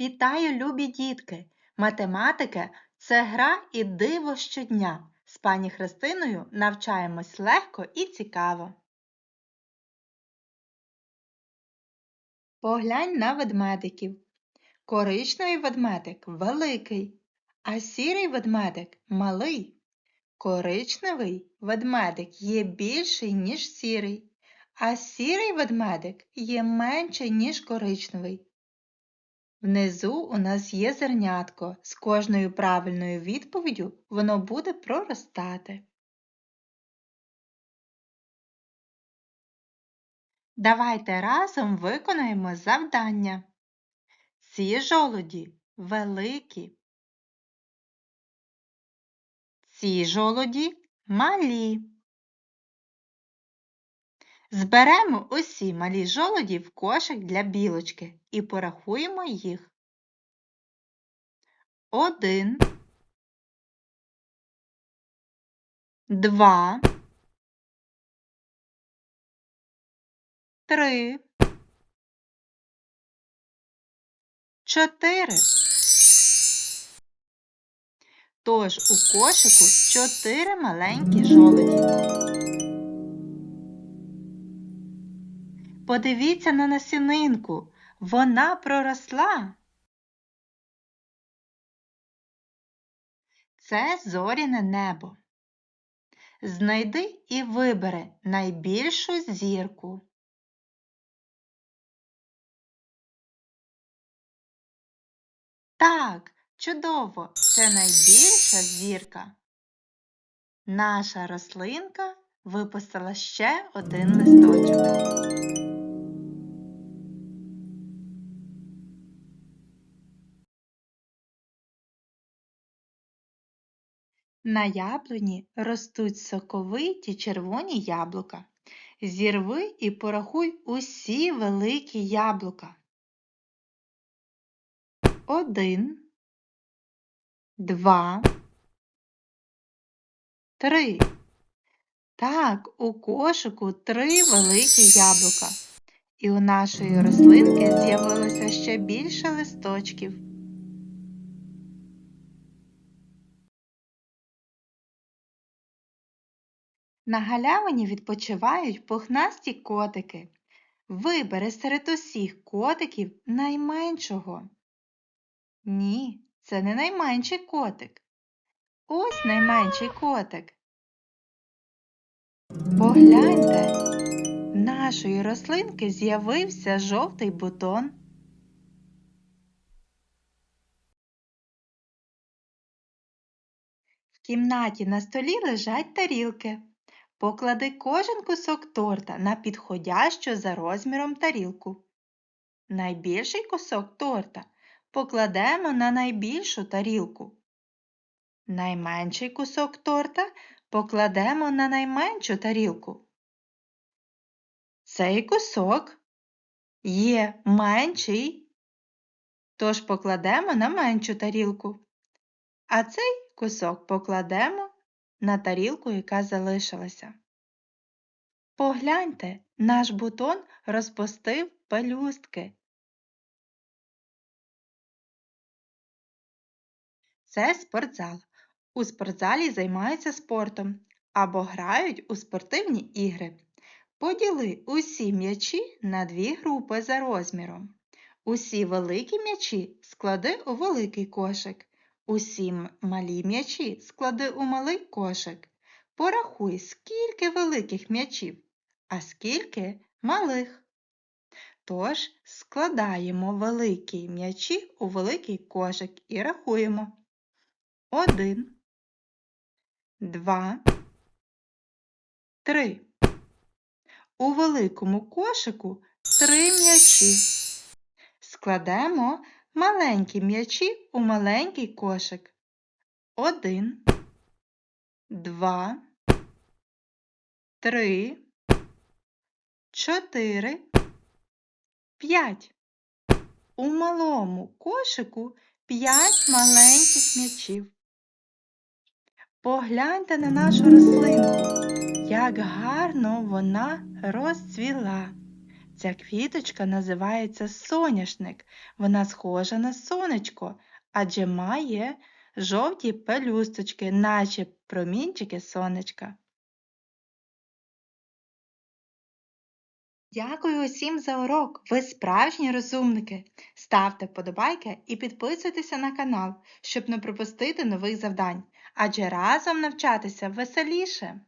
Вітаю, любі дітки! Математика це гра і диво щодня. З пані Христиною навчаємось легко і цікаво. Поглянь на ведмедиків. Коричневий ведмедик великий, а сірий ведмедик малий. Коричневий ведмедик є більший, ніж сірий, а сірий ведмедик є менший, ніж коричневий. Внизу у нас є зернятко. З кожною правильною відповіддю воно буде проростати. Давайте разом виконаємо завдання. Ці жолуді великі. Ці жолуді малі. Зберемо усі малі жолуді в кошик для білочки і порахуємо їх. Один, два, три, чотири. Тож у кошику чотири маленькі жолуді. Подивіться на насінинку. Вона проросла. Це зоряне небо. Знайди і вибери найбільшу зірку. Так, чудово, це найбільша зірка. Наша рослинка випустила ще один листочок. На яблуні ростуть соковиті червоні яблука. Зірви і порахуй усі великі яблука. Один, два, три. Так, у кошику три великі яблука. І у нашої рослинки з'явилося ще більше листочків. На галявині відпочивають пухнасті котики. Вибери серед усіх котиків найменшого. Ні, це не найменший котик. Ось найменший котик. Погляньте, в нашої рослинки з'явився жовтий бутон. В кімнаті на столі лежать тарілки. Поклади кожен кусок торта на підходящу за розміром тарілку. Найбільший кусок торта покладемо на найбільшу тарілку. Найменший кусок торта покладемо на найменшу тарілку. Цей кусок є менший, тож покладемо на меншу тарілку. А цей кусок покладемо на тарілку, яка залишилася. Погляньте, наш бутон розпустив пелюстки. Це спортзал. У спортзалі займаються спортом або грають у спортивні ігри. Поділи усі м'ячі на дві групи за розміром. Усі великі м'ячі склади у великий кошик. Усі малі м'ячі склади у малий кошик. Порахуй, скільки великих м'ячів, а скільки малих. Тож складаємо великі м'ячі у великий кошик і рахуємо. Один, два, три. У великому кошику три м'ячі. Складемо маленькі м'ячі у маленький кошик. Один, два, три, чотири, п'ять. У малому кошику п'ять маленьких м'ячів. Погляньте на нашу рослинку, як гарно вона розцвіла. Ця квіточка називається соняшник. Вона схожа на сонечко, адже має жовті пелюсточки, наче промінчики сонечка. Дякую усім за урок. Ви справжні розумники. Ставте вподобайки і підписуйтеся на канал, щоб не пропустити нових завдань. Адже разом навчатися веселіше.